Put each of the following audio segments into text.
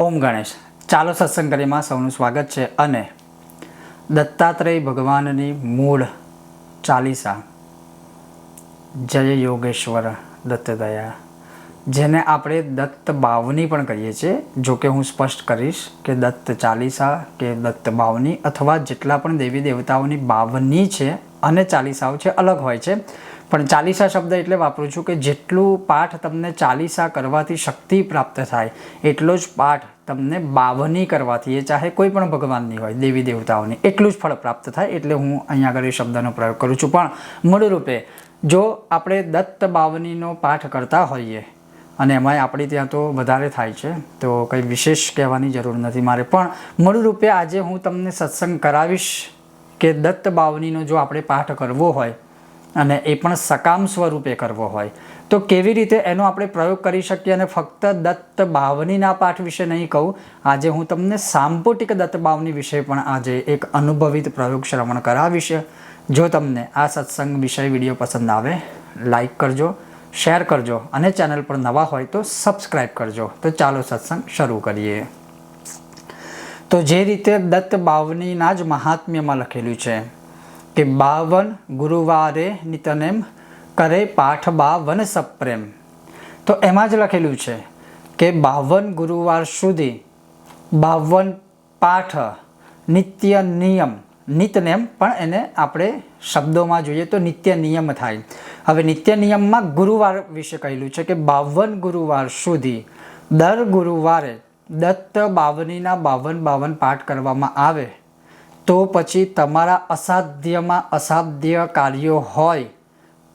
ઓમ ગણેશ. ચાલો સત્સંગ કરીમાં સૌનું સ્વાગત છે અને દત્તાત્રેય ભગવાનની મૂળ ચાલીસા. જય યોગેશ્વર દત્તદયા જેને આપણે દત્ત બાવની પણ કહીએ છીએ. જો કે હું સ્પષ્ટ કરીશ કે દત્ત ચાલીસા કે દત્ત બાવની અથવા જેટલા પણ દેવી દેવતાઓની બાવની છે અને ચાલીસાઓ છે, અલગ હોય છે. પણ ચાલીસા શબ્દ એટલે વાપરું છું કે જેટલું પાઠ તમને ચાલીસા કરવાથી શક્તિ પ્રાપ્ત થાય, એટલો જ પાઠ તમને બાવની કરવાથી, એ ચાહે કોઈ પણ ભગવાનની હોય, દેવી દેવતાઓની, એટલું જ ફળ પ્રાપ્ત થાય એટલે હું અહીંયા આગળ એ શબ્દનો પ્રયોગ કરું છું. પણ મૂળરૂપે જો આપણે દત્ત બાવનીનો પાઠ કરતા હોઈએ અને એમાંય આપણે ત્યાં તો વધારે થાય છે, તો કંઈ વિશેષ કહેવાની જરૂર નથી મારે. પણ મૂળરૂપે આજે હું તમને સત્સંગ કરાવીશ કે દત્ત બાવનીનો જો આપણે પાઠ કરવો હોય અને એ પણ સકામ સ્વરૂપે કરવો હોય. તો કેવી રીતે એનો આપણે પ્રયોગ કરી શકીએ અને ફક્ત દત્ત બાવનીના પાઠ વિશે નહીં કહું, આજે હું તમને સાંપોટિક દત્ત બાવની વિશે પણ આજે એક અનુભવિત પ્રયોગ શ્રવણ કરાવીશ. જો તમને આ સત્સંગ વિષય વીડિયો પસંદ આવે, લાઈક કરજો, શેર કરજો અને ચેનલ પર નવા હોય તો સબસ્ક્રાઈબ કરજો. તો ચાલો સત્સંગ શરૂ કરીએ. તો જે રીતે દત્ત બાવનીના જ મહાત્મ્યમાં લખેલું છે કે બાવન ગુરુવારે નિતનેમ કરે પાઠ બાવન સપ્રેમ. તો એમાં જ લખેલું છે કે બાવન ગુરુવાર સુધી બાવન પાઠ નિત્ય નિયમ, નિતનેમ પણ એને આપણે શબ્દોમાં જોઈએ તો નિત્ય નિયમ થાય. હવે નિત્ય નિયમમાં ગુરુવાર વિશે કહેલું છે કે બાવન ગુરુવાર સુધી દર ગુરુવારે દત્ત બાવનીના બાવન બાવન પાઠ કરવામાં આવે. તો પછી તમારા અસાધ્યમાં અસાધ્ય કાર્યો હોય,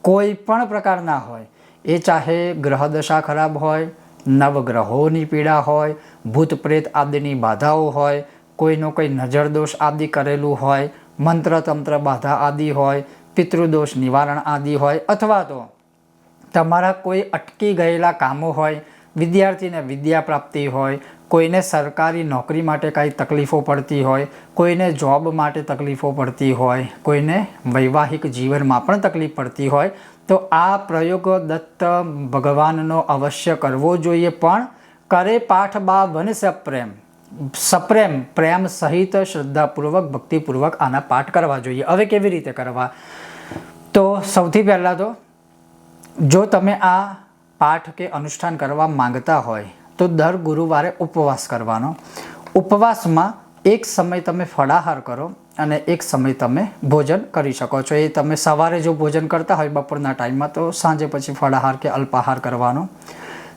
કોઈ પણ પ્રકારના હોય, એ ચાહે ગ્રહદશા ખરાબ હોય, નવગ્રહોની પીડા હોય ભૂત પ્રેત આદિની બાધાઓ હોય, કોઈનો કોઈ નજર દોષ આદિ કરેલું હોય મંત્ર તંત્ર બાધા આદિ હોય, પિતૃદોષ નિવારણ આદિ હોય, અથવા તો તમારા કોઈ અટકી ગયેલા કામો હોય, વિદ્યાર્થીને વિદ્યા પ્રાપ્તિ હોય કોઈને સરકારી નોકરી માટે કાંઈ તકલીફો પડતી હોય, કોઈને જોબ માટે તકલીફો પડતી હોય, કોઈને વૈવાહિક જીવનમાં પણ તકલીફ પડતી હોય, તો આ પ્રયોગ દત્ત ભગવાનનો અવશ્ય કરવો જોઈએ. પણ કરે પાઠ બા વન સપ્રેમ. સપ્રેમ, પ્રેમ સહિત શ્રદ્ધાપૂર્વક, ભક્તિપૂર્વક આના પાઠ કરવા જોઈએ. હવે કેવી રીતે કરવા? તો સૌથી પહેલાં તો જો તમે આ પાઠ કે અનુષ્ઠાન કરવા માંગતા હોય તો દર ગુરુવારે ઉપવાસ કરવાનો. ઉપવાસમાં એક સમય તમે ફળાહાર કરો અને એક સમય તમે ભોજન કરી શકો છો. એ તમે સવારે જો ભોજન કરતા હોય, બપોરના ટાઈમમાં તો સાંજે પછી ફળાહાર કે અલ્પાહાર કરવાનો.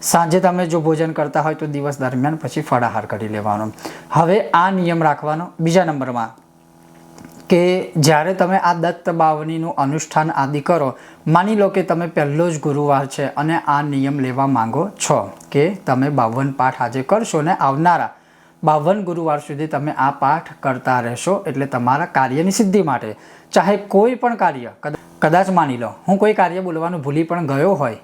સાંજે તમે જો ભોજન કરતા હોય તો દિવસ દરમિયાન પછી ફળાહાર કરી લેવાનો. હવે આ નિયમ રાખવાનો બીજા નંબરમાં. કે જ્યારે તમે આ દત્ત બાવનીનું અનુષ્ઠાન આદિ કરો, માની લો કે તમે પહેલો જ ગુરુવાર છે અને આ નિયમ લેવા માંગો છો કે તમે બાવન પાઠ આજે કરશો ને આવનારા બાવન ગુરુવાર સુધી તમે આ પાઠ કરતા રહેશો એટલે તમારા કાર્યની સિદ્ધિ માટે. ચાહે કોઈ પણ કાર્ય, કદા- કદાચ માની લો, હું કોઈ કાર્ય બોલવાનું ભૂલી પણ ગયો હોય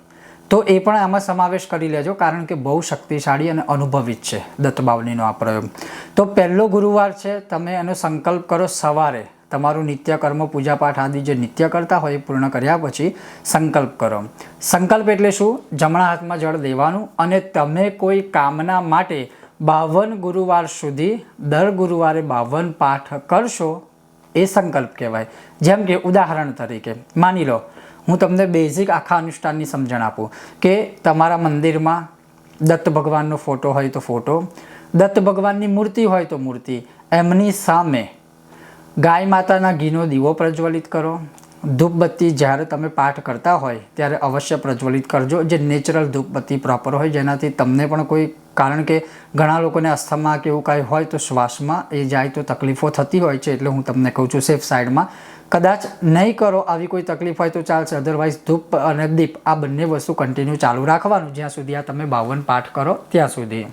તો એ પણ આમાં સમાવેશ કરી લેજો, કારણ કે બહુ શક્તિશાળી અને અનુભવિત છે દત્તબાવલીનો આ પ્રયોગ. તો પહેલો ગુરુવાર છે, તમે એનો સંકલ્પ કરો સવારે. તમારું નિત્યકર્મ, પૂજાપાઠ આદિ જે નિત્ય કરતા હોય એ પૂર્ણ કર્યા પછી સંકલ્પ કરો. સંકલ્પ એટલે શું? જમણા હાથમાં જળ દેવાનું અને તમે કોઈ કામના માટે બાવન ગુરુવાર સુધી, દર ગુરુવારે બાવન પાઠ કરશો, એ સંકલ્પ કહેવાય. જેમ કે ઉદાહરણ તરીકે, માની લો હું તમને બેઝિક આખા અનુષ્ઠાનની સમજણ આપું કે તમારા મંદિરમાં દત્ત ભગવાનનો ફોટો હોય તો ફોટો દત્ત ભગવાનની મૂર્તિ હોય તો મૂર્તિ, એમની સામે ગાય માતાના ઘીનો દીવો પ્રજ્વલિત કરો, ધૂપબત્તી જ્યારે તમે પાઠ કરતા હોય ત્યારે અવશ્ય પ્રજ્વલિત કરજો, જે નેચરલ ધૂપબત્તી પ્રોપર હોય, જેનાથી તમને પણ કોઈ, કારણ કે ઘણા લોકોને અસ્થમા કે એવું કાંઈ હોય તો શ્વાસમાં એ જાય તો તકલીફો થતી હોય છે, એટલે હું તમને કહું છું સેફ સાઈડમાં કદાચ નહીં કરો આવી કોઈ તકલીફ હોય તો ચાલશે. અધરવાઇઝ ધૂપ અને દીપ આ બંને વસ્તુ કન્ટિન્યુ ચાલુ રાખવાનું. જ્યાં સુધી આ તમે બાવન પાઠ કરો, ત્યાં સુધી.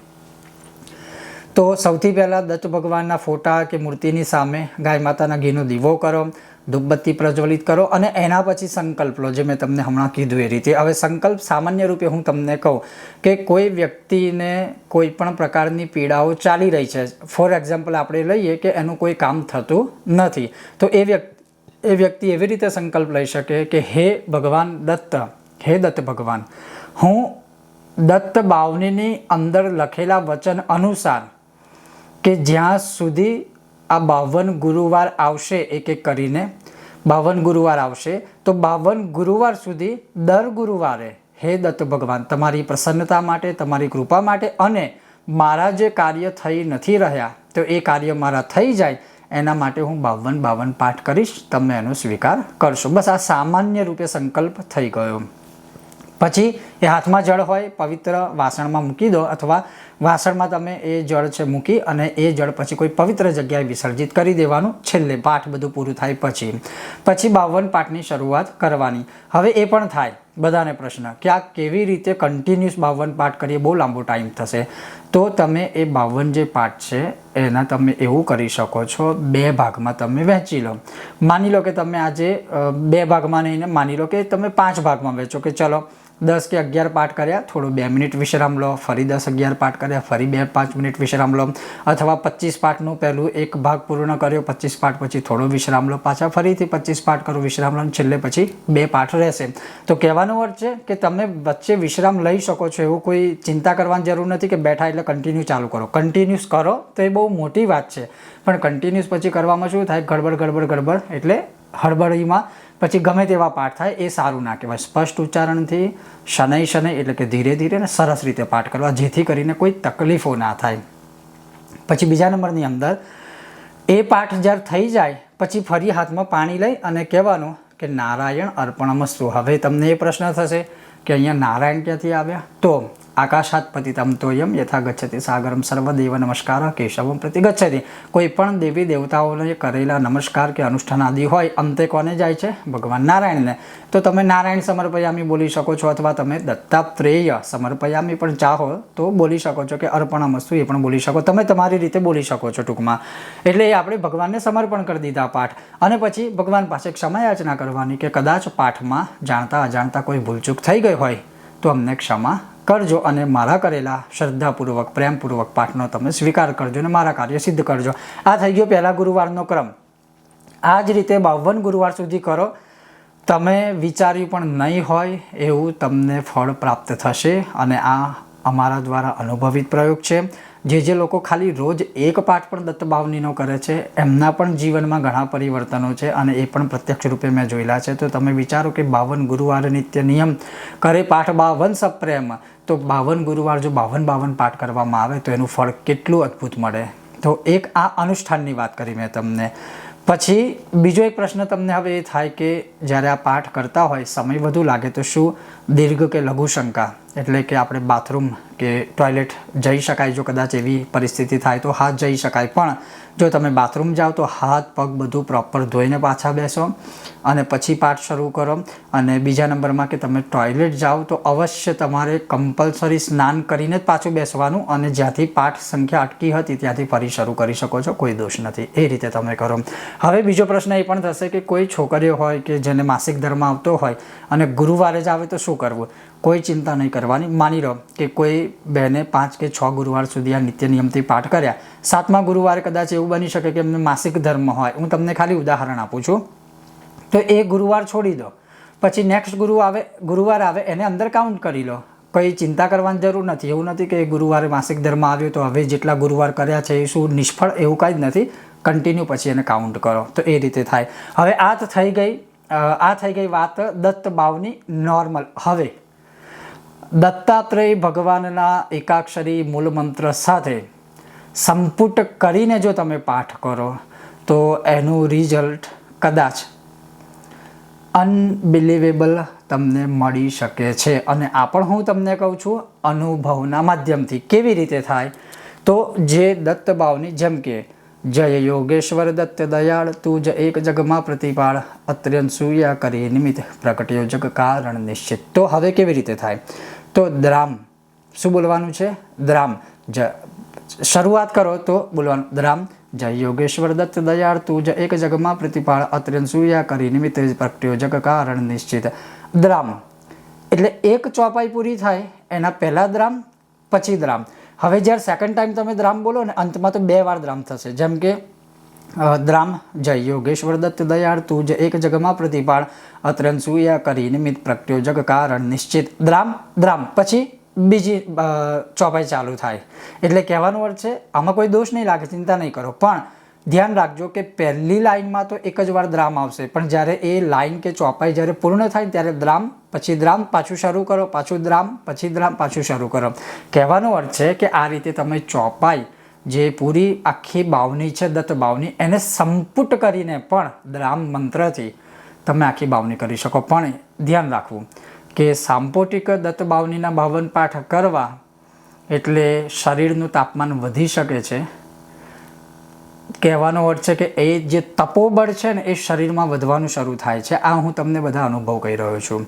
તો સૌથી પહેલાં દત્ત ભગવાનના ફોટા કે મૂર્તિની સામે ગાય માતાના ઘીનો દીવો કરો, ધૂપબત્તી પ્રજ્વલિત કરો અને એના પછી સંકલ્પ લો, જે મેં તમને હમણાં કીધું એ રીતે. હવે સંકલ્પ સામાન્ય રૂપે હું તમને કહું કે કોઈ વ્યક્તિને કોઈ પણ પ્રકારની પીડાઓ ચાલી રહી છે. ફોર એક્ઝામ્પલ આપણે લઈએ કે એનું કોઈ કામ થતું નથી. તો એ વ્યક્તિ એ વ્યક્તિ એવી રીતે સંકલ્પ લઈ શકે કે હે ભગવાન દત્ત, હે દત્ત ભગવાન, હું દત્ત બાવનીની અંદર લખેલા વચન અનુસાર કે જ્યાં સુધી આ બાવન ગુરુવાર આવશે એક એક કરીને, બાવન ગુરુવાર આવશે, તો બાવન ગુરુવાર સુધી દર ગુરુવારે હે દત્ત ભગવાન, તમારી પ્રસન્નતા માટે, તમારી કૃપા માટે અને મારા જે કાર્ય થઈ નથી રહ્યા, તો એ કાર્ય મારા થઈ જાય એના માટે હું બાવન બાવન પાઠ કરીશ. તમે એનો સ્વીકાર કરશો. બસ આ સામાન્ય રૂપે સંકલ્પ થઈ ગયો. પછી એ હાથમાં જળ હોય, પવિત્ર વાસણમાં મૂકી દો અથવા વાસણમાં તમે એ જળ છે મૂકી અને એ જળ પછી કોઈ પવિત્ર જગ્યાએ વિસર્જિત કરી દેવાનું. છેલ્લે પાઠ બધું પૂરું થાય પછી. પછી બાવન પાઠની શરૂઆત કરવાની. હવે એ પણ થાય. બધાને પ્રશ્ન. કે આ કેવી રીતે કન્ટિન્યુઅસ બાવન પાઠ કરીએ? બહુ લાંબો ટાઈમ થશે. તો તમે એ બાવન જે પાઠ છે, એના તમે એવું કરી શકો છો, બે ભાગમાં તમે વહેંચી લો. માની લો કે તમે આજે બે ભાગમાં નહીં માની લો કે તમે પાંચ ભાગમાં વહેંચો કે ચલો દસ કે અગિયાર પાઠ કર્યા, થોડું બે મિનિટ વિશ્રામ લો, ફરી દસ અગિયાર પાઠ કર્યા, ફરી બે પાંચ મિનિટ વિશ્રામ લો, અથવા પચીસ પાઠનું પહેલું એક ભાગ પૂર્ણ કર્યો, પચીસ પાઠ પછી થોડો વિશ્રામ લો, પાછા ફરીથી પચીસ પાઠ કરો, વિશ્રામ લો છેલ્લે પછી બે પાઠ રહેશે. તો કહેવાનો અર્થ છે કે તમે વચ્ચે વિશ્રામ લઈ શકો છો, એવું કોઈ ચિંતા કરવાની જરૂર નથી કે બેઠા એટલે કન્ટિન્યુ ચાલુ કરો. કન્ટિન્યુઅસ કરો તો એ બહુ મોટી વાત છે. પણ કન્ટિન્યુઅસ પછી કરવામાં શું થાય? ગડબડ ગડબડ ગડબડ એટલે હળબડીમાં પછી ગમે તેવા પાઠ થાય, એ સારું ના કહેવાય. સ્પષ્ટ ઉચ્ચારણથી શનૈ શનૈ એટલે કે ધીરે ધીરે ને સરસ રીતે પાઠ કરવા, જેથી કરીને કોઈ તકલીફો ના થાય. પછી બીજા નંબરની અંદર, એ પાઠ જ્યારે થઈ જાય, પછી ફરી હાથમાં પાણી લઈ અને કહેવાનું કે નારાયણ અર્પણમસ્તુ. હવે તમને એ પ્રશ્ન થશે કે અહીંયા નારાયણ ક્યાંથી આવ્યા? તો આકાશાત પતિતમ તોયમ યથા ગચ્છતિ સાગરમ સર્વદેવ નમસ્કાર કેશવમ પ્રતિ ગચ્છતિ કોઈ પણ દેવી દેવતાઓને કરેલા નમસ્કાર કે અનુષ્ઠાન આદિ હોય અંતે કોને જાય છે ભગવાન નારાયણને તો તમે નારાયણ સમર્પયામી બોલી શકો છો અથવા તમે દત્તાત્રેય સમર્પયામી પણ ચાહો તો બોલી શકો છો કે અર્પણમસ્તુ એ પણ બોલી શકો. તમે તમારી રીતે બોલી શકો છો ટૂંકમાં. એટલે એ આપણે ભગવાનને સમર્પણ કરી દીધા પાઠ. અને પછી ભગવાન પાસે ક્ષમા યાચના કરવાની કે કદાચ પાઠમાં જાણતા અજાણતા કોઈ ભૂલચૂક થઈ ગઈ હોય તો અમને ક્ષમા કરજો અને મારા કરેલા શ્રદ્ધાપૂર્વક, પ્રેમપૂર્વક પાઠનો તમે સ્વીકાર કરજો અને મારા કાર્ય સિદ્ધ કરજો. આ થઈ ગયો પહેલા ગુરુવારનો ક્રમ. આ જ રીતે બાવન ગુરુવાર સુધી કરો. તમે વિચાર્યું પણ નહીં હોય એવું તમને ફળ પ્રાપ્ત થશે અને આ અમારા દ્વારા અનુભવિત પ્રયોગ છે. જે જે લોકો ખાલી રોજ એક પાઠ પણ દત્ત બાવનીનો કરે છે, એમના પણ જીવનમાં ઘણા પરિવર્તનો છે અને એ પણ પ્રત્યક્ષ રૂપે મેં જોયેલા છે. તો તમે વિચારો કે બાવન ગુરુવાર નિત્ય નિયમ કરે પાઠ બાવન સપ્રેમ, તો બાવન ગુરુવાર જો બાવન બાવન પાઠ કરવામાં આવે તો એનું ફળ કેટલું અદ્ભુત મળે? તો એક આ અનુષ્ઠાનની વાત કરી મેં તમને. પછી બીજો એક પ્રશ્ન તમને હવે એ થાય કે જ્યારે આ પાઠ કરતા હોય, સમય વધુ લાગે તો શું? દીર્ઘ કે લઘુ શંકા એટલે કે આપણે બાથરૂમ કે ટોયલેટ જઈ શકાય જો કદાચ એવી પરિસ્થિતિ થાય તો હાથ જઈ શકાય. પણ જો તમે બાથરૂમ જાઓ તો હાથ, પગ બધું પ્રોપર ધોઈને પાછા બેસો અને પછી પાઠ શરૂ કરો. અને બીજા નંબરમાં કે તમે ટોયલેટ જાઓ તો અવશ્ય તમારે કમ્પલસરી સ્નાન કરીને જ પાછું બેસવાનું અને જ્યાંથી પાઠ સંખ્યા અટકી હતી ત્યાંથી ફરી શરૂ કરી શકો છો. કોઈ દોષ નથી. એ રીતે તમે કરો. હવે બીજો પ્રશ્ન એ પણ થશે કે કોઈ છોકરીઓ હોય કે જેને માસિક ધર્મ આવતો હોય અને ગુરુવારે જ આવે તો શું કરવું? કોઈ ચિંતા નહીં કરવાની. માની લો કે કોઈ બહેને પાંચ કે છ ગુરુવાર સુધી આ નિત્ય નિયમથી પાઠ કર્યા. સાતમા ગુરુવારે કદાચ એવું બની શકે કે એમને માસિક ધર્મ હોય. હું તમને ખાલી ઉદાહરણ આપું છું. તો એ ગુરુવાર છોડી દો. પછી નેક્સ્ટ ગુરુ આવે, ગુરુવાર આવે, એને અંદર કાઉન્ટ કરી લો. કંઈ ચિંતા કરવાની જરૂર નથી. એવું નથી કે ગુરુવારે માસિક ધર્મ આવ્યો તો હવે જેટલા ગુરુવાર કર્યા છે એ શું નિષ્ફળ? એવું કાંઈ જ નથી. કન્ટિન્યુ પછી એને કાઉન્ટ કરો. તો એ રીતે થાય. હવે આ થઈ ગઈ આ થઈ ગઈ વાત દત્ત બાવની નોર્મલ હવે દત્તાત્રેય ભગવાનના એકાક્ષરી મૂળ મંત્ર સાથે સંપુટ કરીને જો તમે પાઠ કરો, તો એનું રિઝલ્ટ કદાચ અનબિલિવેબલ તમને મળી શકે છે. અને આ પણ હું તમને કહું છું, અનુભવના માધ્યમથી કેવી રીતે થાય? તો જે દત્ત ભાવની જેમ કે, જય યોગેશ્વર દત્ત દયાળ, તું જ એક જગમાં પ્રતિપાળ, અત્યંત સૂર્યા કરી નિમિત્ત પ્રકટ્યો જગ કારણ નિશ્ચિત. તો હવે કેવી રીતે થાય? તો દ્રામ. શું બોલવાનું છે? દ્રામ. જ. શરૂઆત કરો તો બોલવાનું, દ્રામ. જય યોગેશ્વર દત્ત દયાળ તું જ એક જગમાં પ્રતિપાળ અત્યંત સૂર્યા કરી નિમિત્ત પ્રગટ્યો જગ કારણ નિશ્ચિત. દ્રામ. એટલે એક ચોપાઈ પૂરી થાય, એના પહેલાં દ્રામ, પછી દ્રામ. હવે જ્યારે સેકન્ડ ટાઈમ તમે દ્રામ બોલો ને, અંતમાં તો બે વાર દ્રામ થશે. જેમ કે દ્રામ, જય યોગેશ્વર દત્ત દયાળ તું જ એક જગમાં પ્રતિપાળ અત્રન સૂયા કરી નિમિત્ત પ્રગટ્યો જગ કારણ નિશ્ચિત. દ્રામ દ્રામ, પછી બીજી ચોપાઈ ચાલુ થાય. એટલે કહેવાનો અર્થ છે, આમાં કોઈ દોષ નહીં લાગે, ચિંતા નહીં કરો. પણ ધ્યાન રાખજો કે પહેલી લાઇનમાં તો એક જ વાર દ્રામ આવશે. પણ જ્યારે એ લાઇન કે ચોપાઈ જ્યારે પૂર્ણ થાય ત્યારે દ્રામ, પછી દ્રામ, પાછું શરૂ કરો, પાછું દ્રામ, પછી દ્રામ, પાછું શરૂ કરો. કહેવાનો અર્થ છે કે આ રીતે તમે ચોપાઈ જે પૂરી આખી બાવની છે, દત્ત બાવની, એને સંપુટ કરીને પણ દ્રામ મંત્રથી તમે આખી બાવની કરી શકો. પણ ધ્યાન રાખવું કે સાંપોટિક દત્ત બાવનીના ભાવન પાઠ કરવા એટલે શરીરનું તાપમાન વધી શકે છે. કહેવાનો અર્થ છે કે એ જે તપોબળ છે ને, એ શરીરમાં વધવાનું શરૂ થાય છે. આ હું તમને બધા અનુભવ કહી રહ્યો છું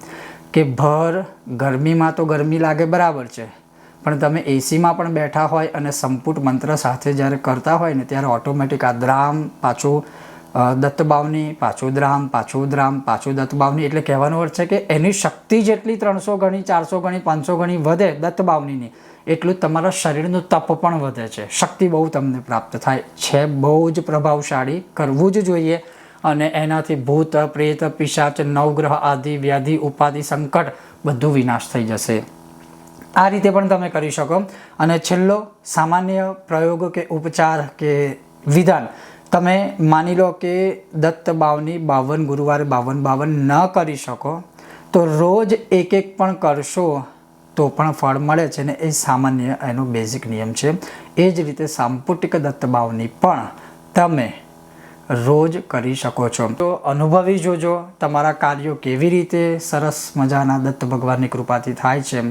કે ભર ગરમીમાં તો ગરમી લાગે બરાબર છે પણ તમે એસીમાં પણ બેઠા હોય અને સંપુટ મંત્ર સાથે જ્યારે કરતા હોય ને ત્યારે ઓટોમેટિક આ દ્રામ, પાછું દત્તબાવની, પાછું દ્રામ પાછું દ્રામ, પાછું દત્તબાવની એટલે કહેવાનો અર્થ છે કે એની શક્તિ જેટલી ત્રણસો ગણી, ચારસો ગણી, પાંચસો ગણી વધે દત્તબાવનીની, એટલું તમારા શરીરનું તપ પણ વધે છે. શક્તિ બહુ તમને પ્રાપ્ત થાય છે. બહુ જ પ્રભાવશાળી, કરવું જ જોઈએ અને એનાથી ભૂત, પ્રેત, પિશાચ, નવગ્રહ આદિ, વ્યાધિ, ઉપાધિ, સંકટ બધું વિનાશ થઈ જશે. આ રીતે પણ તમે કરી શકો. અને છેલ્લો સામાન્ય પ્રયોગ કે ઉપચાર કે વિધાન, તમે માની લો કે દત્ત બાવની બાવન, ગુરુવારે બાવન બાવન ન કરી શકો, તો રોજ એક એક પણ કરશો તો પણ ફળ મળે છે ને એ સામાન્ય એનો બેઝિક નિયમ છે. એ જ રીતે સાંપુટિક દત્ત બાવની પણ તમે રોજ કરી શકો છો. તો અનુભવી જોજો, તમારા કાર્યો કેવી રીતે સરસ મજાના દત્ત ભગવાનની કૃપાથી થાય છે.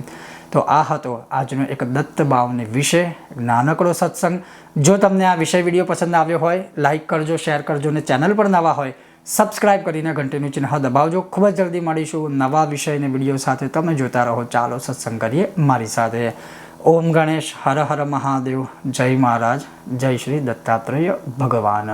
તો આ હતો આજનો એક દત્ત બાવને વિશે નાનકડો સત્સંગ. જો તમને આ વિષય વીડિયો પસંદ આવ્યો હોય લાઇક કરજો શેર કરજો અને ચેનલ પર નવા હોય સબસ્ક્રાઇબ કરીને ઘંટીનું ચિહ્ન દબાવજો. ખૂબ જ જલ્દી મળીશું નવા વિષયને વીડિયો સાથે. તમે જોતા રહો. ચાલો સત્સંગ કરીએ મારી સાથે. ઓમ ગણેશ, હર હર મહાદેવ. જય મહારાજ. જય શ્રી દત્તાત્રેય ભગવાન.